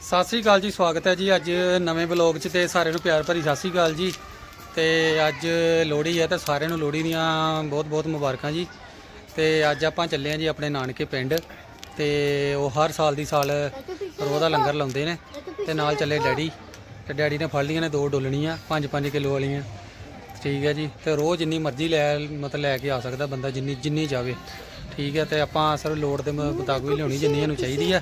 ਸਤਿ ਸ੍ਰੀ ਅਕਾਲ ਜੀ, ਸਵਾਗਤ ਹੈ ਜੀ ਅੱਜ ਨਵੇਂ ਬਲੌਗ 'ਚ ਤੇ ਸਾਰਿਆਂ ਨੂੰ ਪਿਆਰ ਭਰੀ ਸਤਿ ਸ੍ਰੀ ਅਕਾਲ ਜੀ। ਤੇ ਅੱਜ ਲੋਹੜੀ ਹੈ ਤੇ ਸਾਰਿਆਂ ਨੂੰ ਲੋਹੜੀ ਦੀਆਂ ਬਹੁਤ-ਬਹੁਤ ਮੁਬਾਰਕਾਂ ਜੀ। ਤੇ ਅੱਜ ਆਪਾਂ ਚੱਲੇ ਹਾਂ ਜੀ ਆਪਣੇ ਨਾਨਕੇ ਪਿੰਡ ਤੇ ਉਹ ਹਰ ਸਾਲ ਦੀ ਸਾਲ ਰੋਹ ਦਾ ਲੰਗਰ ਲਾਉਂਦੇ ਨੇ ਤੇ ਨਾਲ ਚੱਲੇ ਡੈਡੀ। ਤੇ ਡੈਡੀ ਨੇ ਫੜ ਲਈਆਂ ਨੇ ਦੋ ਡੋਲਣੀਆਂ 5-5 ਕਿਲੋ ਵਾਲੀਆਂ। ਠੀਕ ਹੈ ਜੀ, ਤੇ ਰੋਹ ਜਿੰਨੀ ਮਰਜ਼ੀ ਲੈ, ਮਤਲਬ ਲੈ ਕੇ ਆ ਸਕਦਾ ਬੰਦਾ ਜਿੰਨੀ ਜਿੰਨੀ ਜਾਵੇ। ਠੀਕ ਹੈ, ਤੇ ਆਪਾਂ ਸਰ ਲੋੜ ਦੇ ਮ- ਮੁਤਾਬਕ ਹੀ ਲਿਆਉਣੀ ਜਿੰਨੀ ਇਹਨੂੰ ਚਾਹੀਦੀ ਆ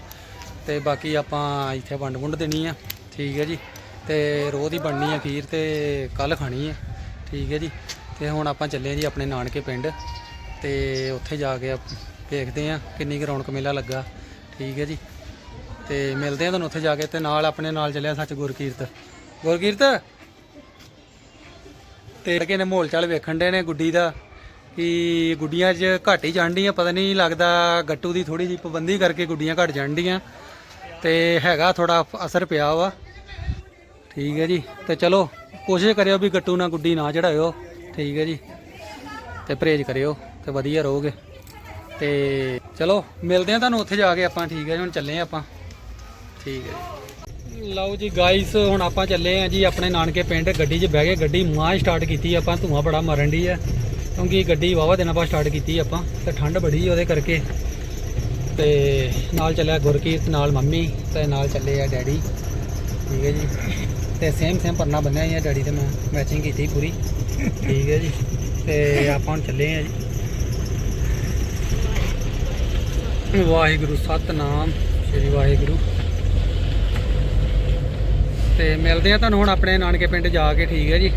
ਤੇ ਬਾਕੀ ਆਪਾਂ ਇੱਥੇ ਵੰਡ ਵੁੰਡ ਦੇਣੀ ਆ, ਠੀਕ ਹੈ ਜੀ। ਤੇ ਰੋਹ ਦੀ ਬਣਨੀ ਆ ਖੀਰ ਤੇ ਕੱਲ ਖਾਣੀ ਹੈ ਠੀਕ ਹੈ ਜੀ। ਤੇ ਹੁਣ ਆਪਾਂ ਚੱਲੇ ਜੀ ਆਪਣੇ ਨਾਨਕੇ ਪਿੰਡ ਤੇ ਉੱਥੇ ਜਾ ਕੇ ਦੇਖਦੇ ਆ ਕਿੰਨੀ ਕੁ ਰੌਣਕ ਮੇਲਾ ਲੱਗਾ, ਠੀਕ ਹੈ ਜੀ। ਤੇ ਮਿਲਦੇ ਆ ਤੁਹਾਨੂੰ ਉੱਥੇ ਜਾ ਕੇ ਤੇ ਨਾਲ ਆਪਣੇ ਨਾਲ ਚੱਲਿਆ ਸੱਚ ਗੁਰਕੀਰਤ। ਗੁਰਕੀਰਤ? ਤੇ ਲੜਕੇ ਨੇ ਮੋਲ ਚਾਲ ਵੇਖਣ ਦੇ ਨੇ ਗੁੱਡੀ ਦਾ, ਕਿ ਗੁੱਡੀਆਂ 'ਚ ਘੱਟ ਹੀ ਚੜ੍ਹਦੀਆਂ ਪਤਾ ਨਹੀਂ ਲੱਗਦਾ ਗੱਟੂ ਦੀ ਥੋੜੀ ਜਿਹੀ ਪਾਬੰਦੀ ਕਰਕੇ ਗੁੱਡੀਆਂ ਘੱਟ ਚੜ੍ਹਦੀਆਂ ਤੇ ਹੈਗਾ ਥੋੜਾ ਅਸਰ ਪਿਆ ਵਾ। ਠੀਕ ਹੈ ਜੀ। ਤੇ ਚਲੋ, ਕੋਸ਼ਿਸ਼ ਕਰਿਓ ਵੀ ਗੱਟੂ ਨਾ ਗੁੱਡੀ ਨਾ ਚੜਾਇਓ। ਠੀਕ ਹੈ ਜੀ। ਤੇ ਪਰਹੇਜ਼ ਕਰਿਓ ਤੇ ਵਧੀਆ ਰਹੋਗੇ। ਤੇ ਚਲੋ, ਮਿਲਦੇ ਆ ਤੁਹਾਨੂੰ ਉੱਥੇ ਜਾ ਕੇ ਆਪਾਂ। ਠੀਕ ਹੈ ਜੀ, ਹੁਣ ਚੱਲੇ ਆ ਆਪਾਂ। ਠੀਕ ਹੈ ਜੀ। ਲਓ ਜੀ ਗਾਇਸ ਹੁਣ ਆਪਾਂ ਚੱਲੇ ਆ ਜੀ ਆਪਣੇ ਨਾਨਕੇ ਪਿੰਡ। ਗੱਡੀ 'ਚ ਬਹਿ ਕੇ ਗੱਡੀ ਮਾਂ ਸਟਾਰਟ ਕੀਤੀ ਆਪਾਂ। ਧੂਆਂ ਬੜਾ ਮਾਰਨ ਦੀ ਹੈ ਕਿਉਂਕਿ ਗੱਡੀ ਵਾਵਾ ਦਿਨਾਂ ਬਾਅਦ ਸਟਾਰਟ ਕੀਤੀ ਆਪਾਂ। ਤੇ ਠੰਡ ਬੜੀ ਉਹਦੇ ਕਰਕੇ। ਤੇ ਨਾਲ ਚੱਲਿਆ ਗੁਰਕੀਰਤ, ਨਾਲ ਮੰਮੀ ਤੇ ਨਾਲ ਚੱਲੇ ਆ ਡੈਡੀ। ਠੀਕ ਹੈ ਜੀ। ਤੇ ਸੇਮ ਸੇਮ ਪਰਨਾ ਬੰਨਿਆ ਹੀ ਆ ਡੈਡੀ ਤੇ ਮੈਂ। ਮੈਚਿੰਗ ਕੀਤੀ ਪੂਰੀ। ਠੀਕ ਹੈ ਜੀ। ਤੇ ਆਪਾਂ ਹੁਣ ਚੱਲੇ ਆ ਜੀ। ਵਾਹਿਗੁਰੂ, ਸਤਨਾਮ। ਸ੍ਰੀ ਵਾਹਿਗੁਰੂ। ਤੇ ਮਿਲਦੇ ਆ ਤੁਹਾਨੂੰ ਹੁਣ ਆਪਣੇ ਨਾਨਕੇ ਪਿੰਡ ਜਾ ਕੇ, ਠੀਕ ਹੈ ਜੀ।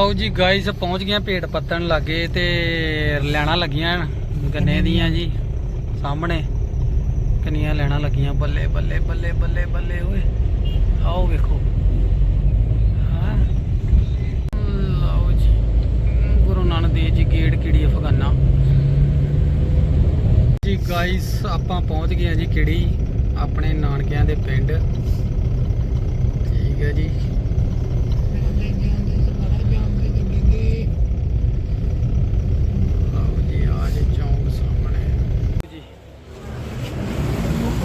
ਆਓ ਜੀ ਗਾਇਸ ਪਹੁੰਚ ਗਏ ਪੇਟ ਭੇਡ ਪੱਤਣ ਲੱਗੇ ਤੇ ਲੈਣਾ ਲੱਗੀਆਂ ਗੰਨੇ ਦੀਆਂ ਜੀ। ਸਾਹਮਣੇ। ਕਿੰਨੀਆਂ ਲੈਣਾ ਲੱਗੀਆਂ, ਬੱਲੇ ਬੱਲੇ ਬੱਲੇ ਬੱਲੇ ਬੱਲੇ, ਓਏ। ਆਓ ਵੇਖੋ। ਹਾਂ? ਲਓ ਜੀ। ਗੁਰੂ ਨਾਨਕ ਦੇਵ ਜੀ ਗੇਟ ਕਿਹੜੀ ਅਫਗਾਨਾ ਜੀ ਗਾਇਸ ਆਪਾਂ ਪਹੁੰਚ ਗਏ ਆ ਜੀ ਕਿਹੜੀ? ਆਪਣੇ ਨਾਨਕਿਆਂ ਦੇ ਪਿੰਡ। ਠੀਕ ਹੈ ਜੀ ਆਓ ਜੀ ਆ ਜੀ ਚੌਂਕ ਸਾਹਮਣੇ ਜੀ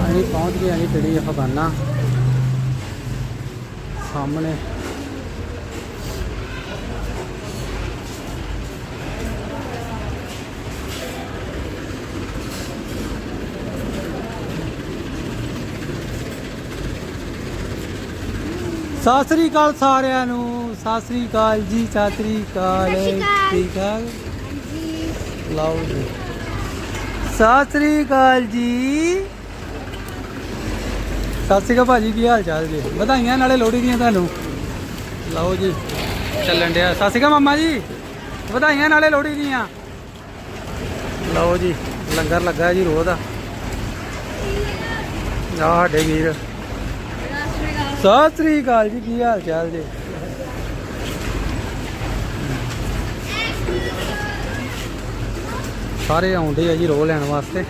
ਅਸੀਂ ਪਹੁੰਚ ਗਏ ਹਾਂ ਜੀ ਕਿਹੜੀ ਅਫਗਾਨਾ ਸਾਹਮਣੇ। ਸਤਿ ਸ੍ਰੀ ਅਕਾਲ ਸਾਰਿਆਂ ਨੂੰ। ਸਤਿ ਸ੍ਰੀ ਅਕਾਲ ਜੀ ਸਤਿ ਸ੍ਰੀ ਅਕਾਲ। ਠੀਕ ਹਾਂਜੀ। ਲਓ ਜੀ। ਸਤਿ ਸ੍ਰੀ ਅਕਾਲ ਜੀ। ਸਤਿ ਸ੍ਰੀ ਅਕਾਲ ਭਾਜੀ, ਕੀ ਹਾਲ ਚਾਲ ਜੀ? ਵਧਾਈਆਂ ਨਾਲੇ ਲੋਹੜੀ ਦੀਆਂ ਤੁਹਾਨੂੰ। ਲਓ ਜੀ, ਚੱਲਣ ਡਿਆ। ਸਤਿ ਸ੍ਰੀ ਅਕਾਲ ਮਾਮਾ ਜੀ, ਵਧਾਈਆਂ ਨਾਲੇ ਲੋਹੜੀ ਦੀਆਂ। ਲਓ ਜੀ, ਲੰਗਰ ਲੱਗਾ ਜੀ ਰੋਹ ਦਾ। ਆ ਸਾਡੇ ਵੀਰ। ਸਤਿ ਸ੍ਰੀ ਅਕਾਲ ਜੀ, ਕੀ ਹਾਲ ਚਾਲ ਜੀ? ਸਾਰੇ ਆਉਂਦੇ ਆ ਜੀ ਰੋਹ ਲੈਣ ਵਾਸਤੇ।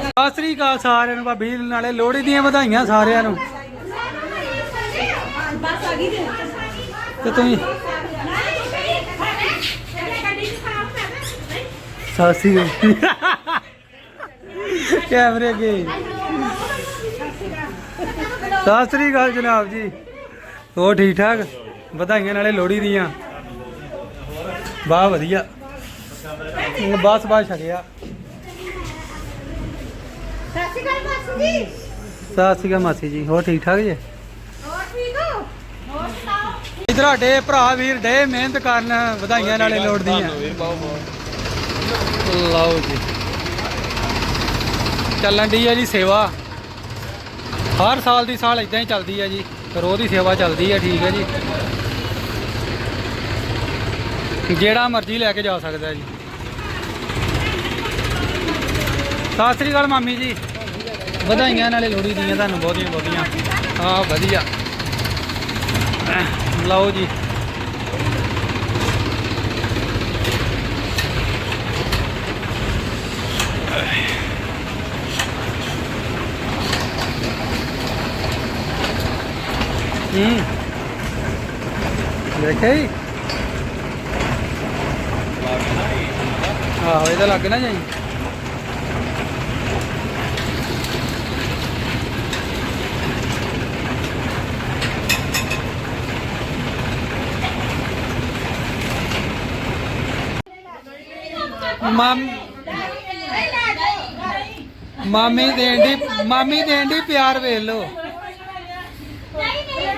ਸਤਿ ਸ੍ਰੀ ਅਕਾਲ ਸਾਰਿਆਂ ਨੂੰ, ਭਾਬੀ ਨਾਲੇ ਲੋਹੜੀ ਦੀਆਂ ਵਧਾਈਆਂ ਸਾਰਿਆਂ ਨੂੰ। ਤੇ ਤੁਸੀਂ? ਸਤਿ ਸ੍ਰੀ ਅਕਾਲ। ਕੈਮਰੇ ਅੱਗੇ। ਸਤਿ ਸ੍ਰੀ ਅਕਾਲ ਜਨਾਬ ਜੀ। ਹੋਰ ਠੀਕ ਠਾਕ? ਵਧਾਈਆਂ ਨਾਲੇ ਲੋਹੜੀ ਦੀਆਂ। ਵਾਹ ਵਧੀਆ। ਬਸ ਬਸ ਛੱਡਿਆ। ਸਤਿ ਸ਼੍ਰੀ ਅਕਾਲ ਮਾਸੀ ਜੀ। ਸਤਿ ਸ੍ਰੀ ਅਕਾਲ ਮਾਸੀ ਜੀ ਹੋਰ ਠੀਕ ਠਾਕ ਜੀ? ਹੋਰ ਠੀਕ ਹੋ? ਹੋਰ ਸੁਣਾਓ? ਇਧਰ ਸਾਡੇ ਭਰਾ ਵੀਰ ਡੇ ਮਿਹਨਤ ਕਰਨ ਵਧਾਈਆਂ ਨਾਲੇ ਲੋੜ ਦੀਆਂ ਲਓ ਜੀ। ਚੱਲਣ ਦੀ ਆ ਜੀ ਸੇਵਾ। ਹਰ ਸਾਲ ਦੀ ਸਾਲ ਇਦਾਂ ਹੀ ਚੱਲਦੀ ਆ ਜੀ ਰੋਜ਼ ਦੀ ਸੇਵਾ ਚੱਲਦੀ ਆ ਠੀਕ ਹੈ ਜੀ। ਜਿਹੜਾ ਮਰਜ਼ੀ ਲੈ ਕੇ ਜਾ ਸਕਦਾ ਜੀ। ਸਤਿ ਸ੍ਰੀ ਅਕਾਲ ਮਾਮੀ ਜੀ। ਵਧਾਈਆਂ ਨਾਲੇ ਲੋਹੜੀ ਦੀਆਂ ਤੁਹਾਨੂੰ ਬਹੁਤੀਆਂ ਬਹੁਤੀਆਂ। ਹਾਂ ਵਧੀਆ। ਲਓ ਜੀ। ਹੂੰ। ਦੇਖੇ ਆਹੋ ਇਹਦਾ ਲੱਗ ਨਾ ਜਾਈ। ਮਾਮ ਮਾਮੀ ਦੇਣ ਦੀ, ਮਾਮੀ ਦੇਣ ਦੀ ਪਿਆਰ ਵੇਖ ਲੋ ਨਹੀਂ ਨਹੀਂ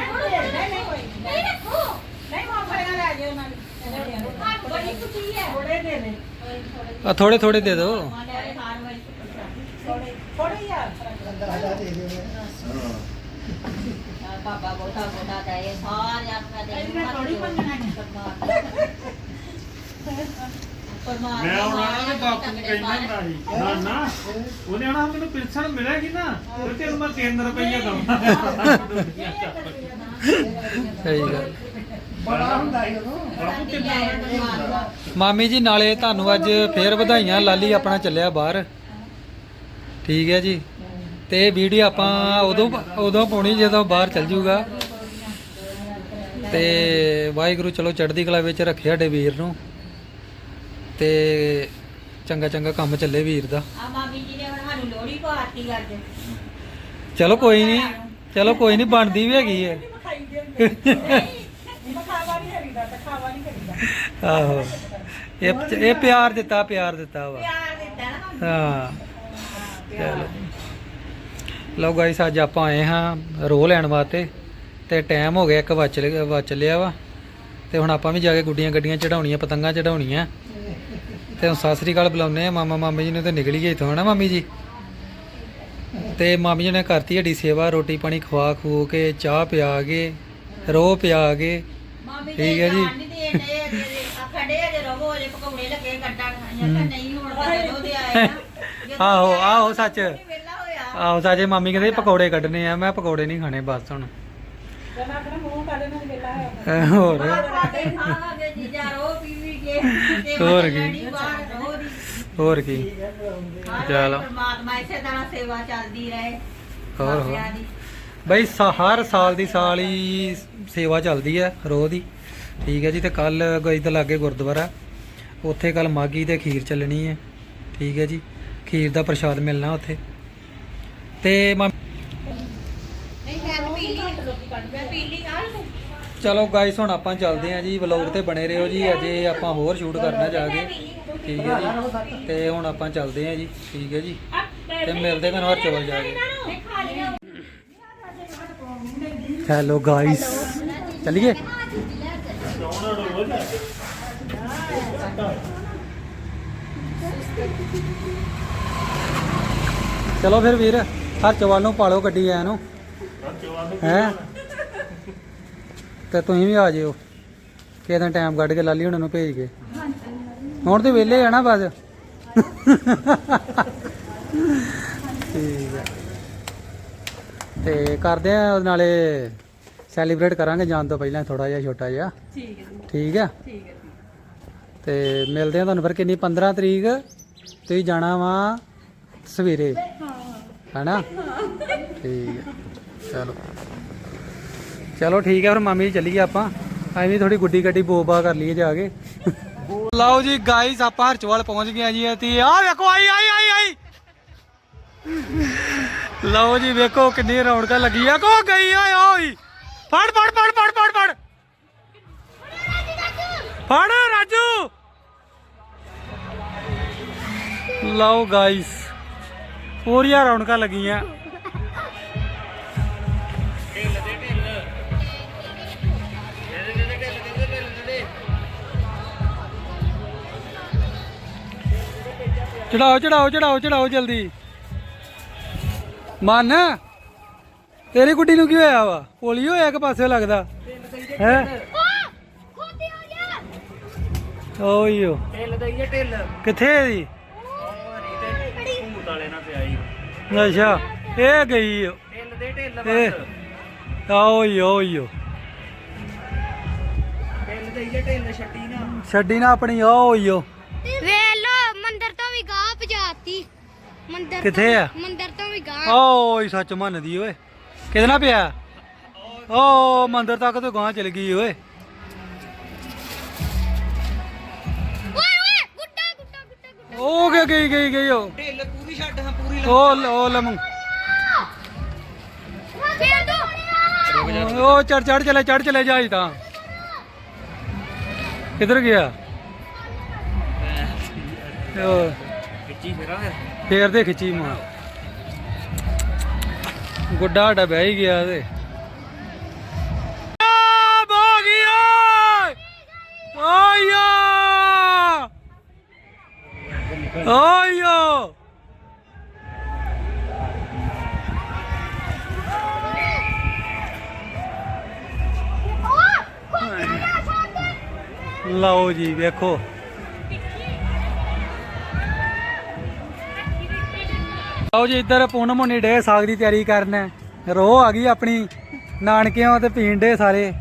ਦੇ ਦੇ ਆ ਥੋੜੇ ਥੋੜੇ ਦੇ ਦਿਓ। ਥੋੜੇ ਯਾਰ ਬਾਬਾ ਬੋਟਾ ਬੋਟਾ ਦਾ ਇਹ ਸਾਰਿਆਂ ਦਾ ਦੇ ਥੋੜੀ ਮੰਗਣਾ ਮੈਂ ਉਹਨਾਂ ਨੇ ਬਾਪੂ ਨੂੰ ਕਹਿੰਦਾ ਹੁੰਦਾ ਸੀ ਨਾ ਨਾ ਉਹਨੇ ਆਣਾ ਮੈਨੂੰ ਪਿਲਸਣ ਮਿਲੇਗੀ ਨਾ ਤੇ ਤੈਨੂੰ ਮੈਂ 3 ਰੁਪਏ ਦਵਾਂ ਸਹੀ ਗੱਲ ਬੜਾ ਹੁੰਦਾ ਸੀ ਉਦੋਂ ਬਾਪੂ ਕਿੰਨਾ ਹੁੰਦਾ ਮਾਮੀ ਜੀ ਨਾਲੇ ਤੁਹਾਨੂੰ ਅੱਜ ਫੇਰ ਵਧਾਈਆਂ ਲਾਲੀ ਆਪਣਾ ਚੱਲਿਆ ਬਾਹਰ ਠੀਕ ਹੈ ਜੀ ਤੇ ਇਹ ਵੀਡੀਓ ਆਪਾਂ ਉਦੋਂ ਉਦੋਂ ਪਾਉਣੀ ਜਦੋਂ ਬਾਹਰ ਚੱਲ ਜੂਗਾ ਤੇ ਵਾਹਿਗੁਰੂ ਚਲੋ ਚੜ੍ਹਦੀ ਕਲਾ ਵਿੱਚ ਰੱਖੇ ਸਾਡੇ ਵੀਰ ਨੂੰ ਤੇ ਚੰਗਾ ਚੰਗਾ ਕੰਮ ਚੱਲੇ ਵੀਰ ਦਾ। ਆ ਮਾਮੀ ਜੀ ਨੇ ਹੁਣ ਸਾਨੂੰ ਲੋੜੀ ਪਾਤੀ ਅੱਜ। ਚਲੋ ਕੋਈ ਨਹੀਂ ਚਲੋ ਕੋਈ ਨਹੀਂ ਬਣਦੀ ਵੀ ਹੈਗੀ ਹੈ। ਆਹੋ ਇਹ ਇਹ ਪਿਆਰ ਦਿੱਤਾ ਪਿਆਰ ਦਿੱਤਾ ਵਾ। ਪਿਆਰ ਦਿੱਤਾ ਨਾ ਹਾਂ ਚਲੋ। ਲਓ ਗਾਇਸ ਅੱਜ ਆਪਾਂ ਆਏ ਹਾਂ ਰੋਹ ਲੈਣ ਵਾਸਤੇ ਤੇ ਟਾਈਮ ਹੋ ਗਿਆ ਇੱਕ ਵੱਜ ਲਿਆ ਵੱਜ ਲਿਆ ਵਾ। ਤੇ ਹੁਣ ਆਪਾਂ ਵੀ ਜਾ ਕੇ ਗੁੱਡੀਆਂ ਗੱਡੀਆਂ ਚੜਾਉਣੀਆਂ ਪਤੰਗਾਂ ਚੜਾਉਣੀਆਂ ਤੇ ਹੁਣ ਸਤਿ ਸ੍ਰੀ ਅਕਾਲ ਬੁਲਾਉਂਦੇ ਆ ਮਾਮਾ ਮਾਮੀ ਜੀ ਨੂੰ ਤੇ ਨਿਕਲ ਗਏ ਇਥੋਂ ਹਨਾ ਮਾਮੀ ਜੀ? ਤੇ ਮਾਮੀ ਜੀ ਨੇ ਕਰਤੀ ਹੱਡੀ ਸੇਵਾ ਰੋਟੀ ਪਾਣੀ ਖਵਾ ਖੂ ਕੇ ਚਾਹ ਪਿਆ ਕੇ ਰੋਹ ਪਿਆ ਕੇ। ਠੀਕ ਹੈ ਜੀ। ਆਹੋ ਆਹੋ ਸੱਚ। ਆਹੋ ਸਾਜੇ ਮਾਮੀ ਕਹਿੰਦੇ ਪਕੌੜੇ ਕੱਢਨੇ ਆ। ਮੈਂ ਪਕੌੜੇ ਨਹੀਂ ਖਾਣੇ ਬਸ ਹੁਣ। ਹੋਰ? ਹੋਰ ਕੀ। ਹੋਰ ਕੀ? ਚਲੋ। ਪਰਮਾਤਮਾ ਇਸੇ ਤਰ੍ਹਾਂ ਸੇਵਾ ਚੱਲਦੀ ਰਹੇ। ਹੋਰ ਹੋਰ। ਬਈ ਹਰ ਸਾਲ ਦੀ ਸਾਲ ਹੀ ਸੇਵਾ ਚੱਲਦੀ ਹੈ ਰੋਹ ਦੀ ਠੀਕ ਹੈ ਜੀ ਤੇ ਕੱਲ ਗਈ ਤਾਂ ਲਾਗੇ ਗੁਰਦੁਆਰਾ। ਉੱਥੇ ਕੱਲ ਮਾਗੀ ਤੇ ਖੀਰ ਚੱਲਣੀ ਹੈ। ਠੀਕ ਹੈ ਜੀ ਖੀਰ ਦਾ ਪ੍ਰਸ਼ਾਦ ਮਿਲਣਾ ਉੱਥੇ। ਤੇ ਮਾ- ਨਹੀਂ ਮੈਂ ਤਾਂ ਪੀ ਲਈ ਮੈਂ ਪੀ ਲਈ ਆ ਲੈ ਚਲੋ ਗਾਇਸ ਹੁਣ ਆਪਾਂ ਚੱਲਦੇ ਹਾਂ ਜੀ ਵਲੌਗ ਤੇ ਬਣੇ ਰਹੋ ਜੀ, ਅਜੇ ਆਪਾਂ ਹੋਰ ਸ਼ੂਟ ਕਰਨਾ ਜਾ ਕੇ। ਠੀਕ ਹੈ ਜੀ। ਤੇ ਹੁਣ ਆਪਾਂ ਚੱਲਦੇ ਹਾਂ ਜੀ, ਠੀਕ ਹੈ ਜੀ। ਤੇ ਮਿਲਦੇ ਤੁਹਾਨੂੰ ਹਰ ਚੌਲ ਜਾ ਕੇ। ਹੈਲੋ ਗਾਇਸ ਚੱਲੀਏ? ਚਲੋ ਫਿਰ ਵੀਰ, ਹਰ ਚੌਲ ਨੂੰ ਪਾਲੋ ਗੱਡੀ ਐ ਨੂੰ। ਹੈ? ਤੇ ਤੁਸੀਂ ਵੀ ਆ ਜਿਓ। ਕਿਸੇ ਦਿਨ ਟਾਈਮ ਕੱਢ ਕੇ ਲਾਲੀ ਹੁਣਾਂ ਨੂੰ ਭੇਜ ਕੇ। ਹੁਣ ਤੇ ਵਿਹਲੇ ਆ ਨਾ ਬਸ। ਠੀਕ ਹੈ ਤੇ ਕਰਦੇ ਆ ਨਾਲੇ ਸੈਲੀਬ੍ਰੇਟ ਕਰਾਂਗੇ ਜਾਣ ਤੋਂ ਪਹਿਲਾਂ ਥੋੜਾ ਜਿਹਾ ਛੋਟਾ ਜਿਹਾ। ਠੀਕ ਹੈ ਠੀਕ ਹੈ ਠੀਕ ਹੈ ਤੇ ਮਿਲਦੇ ਆ ਤੁਹਾਨੂੰ ਫਿਰ ਕਿੰਨੀ 15 ਤਰੀਕ। ਤੁਸੀਂ ਜਾਣਾ ਵਾ ਸਵੇਰੇ। ਹੈਨਾ? ਠੀਕ ਹੈ ਚਲੋ। ਚਲੋ ਠੀਕ ਹੈ, ਫਿਰ ਮਾਮੀ ਜੀ ਚੱਲੀਏ ਆਪਾਂ। ਐਵੇਂ ਥੋੜੀ ਗੁੱਡੀ ਗੱਡੀ ਬੋਬਾ ਕਰ ਲਈਏ ਜਾ ਕੇ। ਲਓ ਜੀ ਗਾਇਸ ਆਪਾਂ ਹਰਚਵਾਲ ਪਹੁੰਚ ਗਏ ਜੀ, ਤੇ ਆ ਵੇਖੋ, ਆਈ ਆਈ ਆਈ ਆਈ। ਲਓ ਜੀ ਵੇਖੋ ਕਿੰਨੀ ਰੌਣਕਾਂ ਲੱਗੀ ਆ। ਕੋ ਗਈ ਓਏ ਓਏ। ਫੜ ਫੜ ਫੜ ਫੜ ਫੜ ਫੜ। ਫੜ ਰਾਜੂ। ਲਓ ਗਾਇਸ ਪੂਰੀਆਂ ਰੌਣਕਾਂ ਲੱਗੀਆਂ। ਚੜਾਓ ਚੜਾਓ ਚੜਾਓ ਚੜਾਓ ਜਲਦੀ। ਮਨ ਤੇਰੀ ਗੁੱਡੀ ਨੂੰ ਕੀ ਹੋਇਆ ਵਾ? ਪੋਲੀਓ ਹੋਇਆ ਕਿ ਪਾਸੇ ਲੱਗਦਾ? ਹੈ? ਓਯੋ ਢਿੱਲ ਦਈਏ ਢਿੱਲ ਕਿੱਥੇ ਇਹਦੀ? ਭੂਤ ਵਾਲੇ ਨਾਲ ਪਿਆਈ ਅੱਛਾ ਇਹ ਗਈ ਓ। ਢਿੱਲ ਦੇ ਢਿੱਲ ਇਹ ਓਯੋ ਓਯੋ ਢਿੱਲ ਦਈਏ ਢਿੱਲ ਛੱਡੀ ਨਾ। ਛੱਡੀ ਨਾ ਆਪਣੀ ਓਯੋ ਵੇਖ ਲੋ ਮੰਦਰ ਤੋਂ ਵੀ ਗਾਹ ਭਜਾਤੀ ਮੰਦਰ ਕਿੱਥੇ ਆ? ਮੰਦਰ ਤੋਂ ਵੀ ਗਾਹ। ਓਏ ਸੱਚ ਮੰਨਦੀ ਓਏ। ਕਿਹਦੇ ਨਾਲ ਪਿਆ? ਓ ਮੰਦਰ ਤੱਕ ਤੋਂ ਗਾਂ ਚਲ ਗਈ ਓਏ। ਗੁੱਡਾ ਉਹ ਗਈ ਗਈ ਗਈ ਉਹ ਢਿੱਲ ਪੂਰੀ ਛੱਡ ਹਾਂ ਪੂਰੀ ਲ- ਉਹ ਲਮ। ਚੜ ਚੜ ਚਲੇ ਚੜ ਚਲੇ ਜਾਈ ਤਾਂ। ਕਿੱਧਰ ਗਿਆ? ਉਹ ਖਿੱਚੀ ਫੇਰਾ ਫਿਰ। ਫੇਰ ਦੇ ਖਿੱਚੀ ਮਾਰ ਗੁੱਡਾ ਸਾਡਾ ਬਹਿ ਹੀ ਗਿਆ ਤੇ। ਆਇਆ ਲਓ ਜੀ ਵੇਖੋ। ਲਓ ਜੀ ਇੱਧਰ ਪੂਨਮ ਹੋਣੀ ਡੇ ਸਾਗ ਦੀ ਤਿਆਰੀ ਕਰਨ। ਰੋ ਆ ਗਈ ਆਪਣੀ ਨਾਨਕਿਆਂ ਤੇ ਪੀਣ ਡੇ ਸਾਰੇ।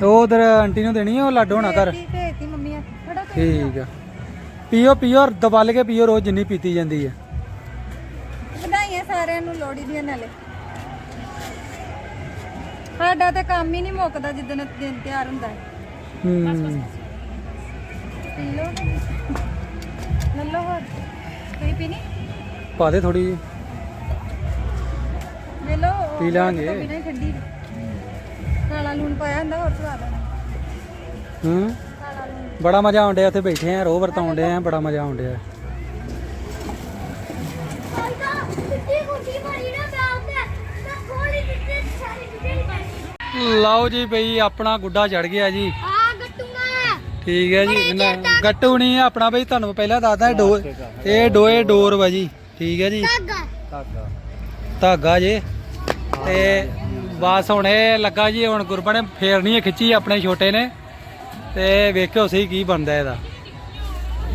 ਤੇ ਉਹ ਉਧਰ ਆਂਟੀ ਨੂੰ ਦੇਣੀ ਉਹ ਲੱਡ ਹੋਣਾ ਘਰ। ਠੀਕ ਆ। ਪੀਓ ਪੀਓ ਦਬਲ ਕੇ ਪੀਓ ਰੋਜ਼ ਜਿੰਨੀ ਪੀਤੀ ਜਾਂਦੀ ਹੈ ਵਧਾਈਆਂ ਸਾਰਿਆਂ ਨੂੰ ਲੋਹੜੀ ਦੀਆਂ ਨਾਲੇ। ਸਾਡਾ ਤੇ ਕੰਮ ਹੀ ਨਹੀਂ ਮੁੱਕਦਾ ਜਿੱਦਣ ਦਿਨ ਤਿਆਰ ਹੁੰਦਾ ਹੈ। ਹੂੰ। ਪੀ ਲਓ। ਲੱਲੋ ਹੋਰ। ਕੋਈ ਪੀਣੀ? ਪਾ ਦੇ ਥੋੜੀ ਲੈ ਲਓ ਪੀ ਲਾਂਗੇ। ਬਿਨਾਂ ਹੀ ਠੰਡੀ ਕਾਲਾ ਲੂਣ ਪਾਇਆ ਹੁੰਦਾ ਹੋਰ ਸਵਾਦ ਆਣਾ ਹੂੰ? ਕਾਲਾ ਲੂਣ। ਬੜਾ ਮਜ਼ਾ ਆਉਂਦਿਆ ਉੱਥੇ ਬੈਠੇ ਆ ਰੋ ਵਰਤਾਉਣ ਡੇ ਆ ਬੜਾ ਮਜ਼ਾ ਗੁੱਡੀ ਮਾਰੀ ਲਓ ਜੀ ਬਈ ਆਪਣਾ ਗੁੱਡਾ ਚੜ ਗਿਆ ਜੀ। ਠੀਕ ਹੈ ਜੀ ਇਹਨਾਂ- ਗੱਟੂ ਨਹੀਂ ਆਪਣਾ ਬਈ ਤੁਹਾਨੂੰ ਪਹਿਲਾਂ ਦੱਸਦਾ ਡੋ ਇਹ ਡੋਏ ਡੋਰ ਵਾ ਜੀ ਠੀਕ ਹੈ ਜੀ। ਧਾਗਾ। ਧਾਗਾ। ਜੇ। ਤੇ ਬਸ ਹੁਣ ਇਹ ਲੱਗਾ ਜੀ ਹੁਣ ਗੁਰਬਾ ਨੇ ਫੇਰਨੀ ਹੈ ਖਿੱਚੀ ਆਪਣੇ ਛੋਟੇ ਨੇ। ਤੇ ਵੇਖਿਓ ਸਹੀ ਕੀ ਬਣਦਾ ਇਹਦਾ।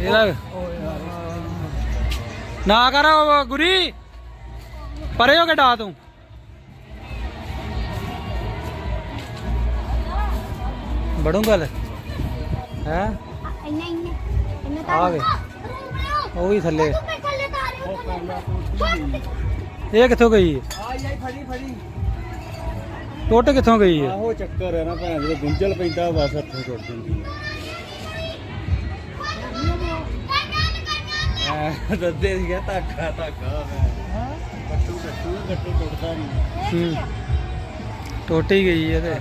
ਇਹਦਾ ਨਾ ਕਰ ਉਹ ਗੁਰੀ। ਪਰੇ ਹੋ ਕੇ ਡਾ ਤੂੰ। ਬੜੂ ਗੱਲ। ਹੈ? ਇੰਨਾ ਇੰਨਾ ਇੰਨਾ ਆ ਗਏ ਉਹ ਵੀ ਥੱਲੇ। ਇਹ ਕਿੱਥੋਂ ਗਈ ਹੈ ਆ ਜਾਈ ਫੜੀ ਫੜੀ। ਟੁੱਟ ਕਿੱਥੋਂ ਗਈ ਹੈ ਆਹੋ ਚੱਕਰ ਹੈ ਨਾ ਭੈਣ ਜਦੋਂ ਗੁੰਝਲ ਪੈਂਦਾ ਬਸ ਹੱਥੋਂ ਟੁੱਟ ਜਾਂਦੀ ਹੈ ਦੱਦੇ ਸੀਗਾ ਧਾਕਾ ਧਾਕਾ ਮੈਂ ਕੱਟੂ ਕੱਟੂ ਕੱਟੂ ਟੁੱਟਦਾ ਨਹੀਂ। ਹੂੰ। ਟੁੱਟ ਹੀ ਗਈ ਹੈ ਤੇ।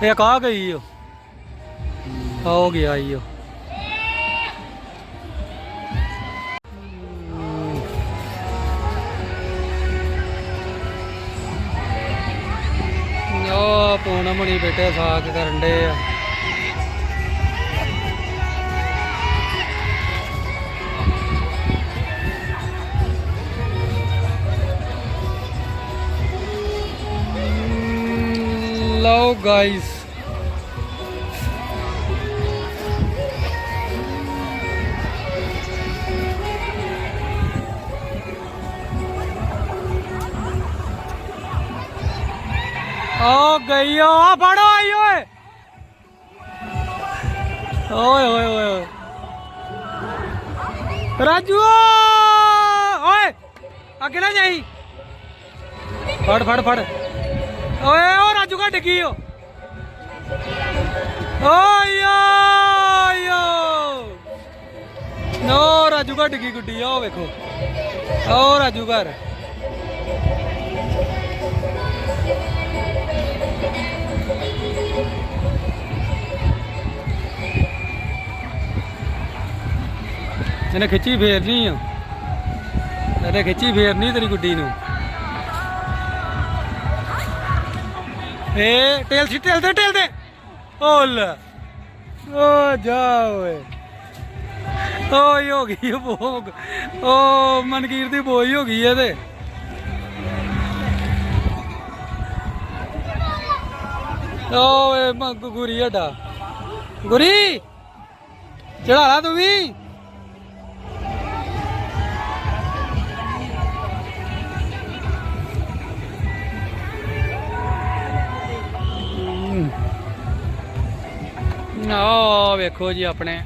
ਧਾਕਾ ਹੈ ਗਈ ਓ। ਹੋ ਗਿਆ ਈ ਓ। ਉਹ ਪੂਨਮ ਹੁਣੀ ਬੇਟੇ ਸਾਗ ਕਰਨ ਦੇ ਆ। ਲਓ ਗਾਇਸ ਓ ਗਈ ਆ ਫੜੋ ਆਈ, ਓਏ। ਓਏ ਓਏ ਓਏ ਓਏ। ਰਾਜੂ ਓਏ, ਅੱਗੇ ਨਾ ਜਾਈ। ਫੜ ਫੜ ਫੜ। ਓਏ, ਓ ਰਾਜੂ ਕਾ ਡਿੱਗੀ ਓ ਓਏ ਨੋ, ਰਾਜੂ ਕਾ ਡਿੱਗੀ ਗੁੱਡੀ ਆ, ਉਹ ਵੇਖੋ। ਓ ਰਾਜੂ ਘਰ। ਇਹਨੇ ਖਿੱਚੀ ਫੇਰਨੀ ਆ। ਇਹਨੇ ਖਿੱਚੀ ਫੇਰਨੀ ਤੇਰੀ ਗੁੱਡੀ ਨੂੰ। ਏ, ਟੇਲ ਸੀ, ਟੇਲ ਦੇ ਟੇਲ ਦੇ। ਓ ਲੈ ਓ ਜਾ ਓਏ। ਓਏ ਹੋ ਗਈ ਭੋਗ। ਓ ਮਨਕੀਰ ਦੀ ਬੋਈ ਹੋ ਗਈ ਇਹਦੇ। ਓਏ ਮੰਗ ਗੁਰੀ ਹਟਾ ਗੁਰੀ ਚੜਾ ਲਾ ਤੂੰ ਵੀ। ਆ ਵੇਖੋ ਜੀ ਆਪਣੇ।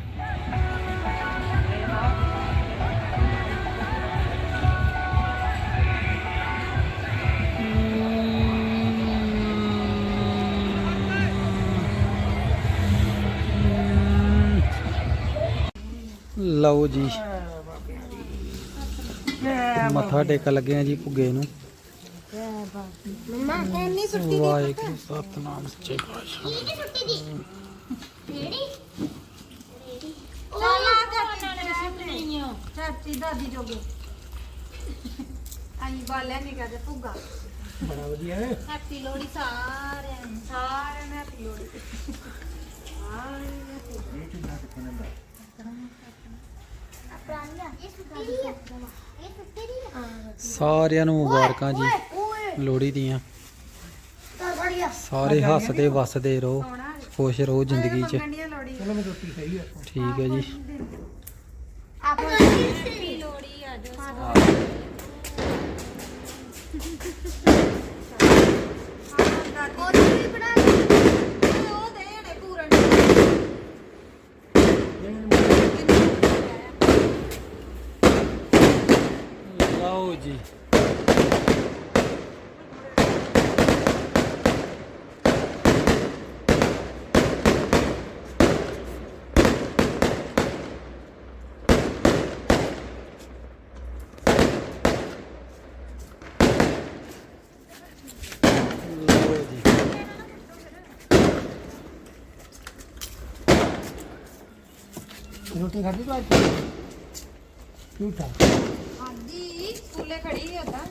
ਲਓ ਜੀ। ਮੱਥਾ ਟੇਕਣ ਲੱਗੇ ਆ ਜੀ ਭੁੱਗੇ ਨੂੰ। ਵਾਹਿਗੁਰੂ ਸਤਨਾਮ ਸੱਚੇ ਪਾਤਸ਼ਾਹ। ਕਿਹੜੀ ਲਾਲਾ ਚਾਚੀ ਚਾਚੀ ਦਾਦੀ ਜੋਗੇ। ਆਈ ਬਾਲਿਆ ਨਹੀਂ ਕਹਦੇ ਭੁੱਗਾ। ਬੜਾ ਵਧੀਆ ਹੈ। ਹੈਪੀ ਲੋਹੜੀ ਸਾਰਿਆਂ ਨੂੰ। ਸਾਰਿਆਂ ਹੈਪੀ ਲੋਹੜੀ। ਇਹ ਸਾਰਿਆਂ ਮੁਬਾਰਕਾਂ ਜੀ। ਲੋਹੜੀ ਦੀਆਂ। ਸਾਰੇ ਹੱਸਦੇ ਵਸਦੇ ਰਹੋ। ਖੁਸ਼ ਰਹੋ ਜ਼ਿੰਦਗੀ 'ਚ। ਕੰਡੀਆਂ ਲੋਹੜੀ। ਚਲੋ ਮੈਂ ਰੋਟੀ ਖਾਈ ਆ। ਠੀਕ ਹੈ ਜੀ। ਆਪਾਂ ਲੋਹੜੀ ਆ ਜੋ। ਉਹ ਵੀ ਬਣਾ ਲਈ। ਉਹ ਦੇ ਨੇ ਪੂਰਨ। ਲਓ ਜੀ ਲਓ ਜੀ ਰੋਟੀ ਖਾਧੀ ਤੂੰ ਅੱਜ? ਝੂਠਾ ਹਾਂਜੀ ਸਕੂਲੇ ਖੜੀ ਹੈ ਤਾਂ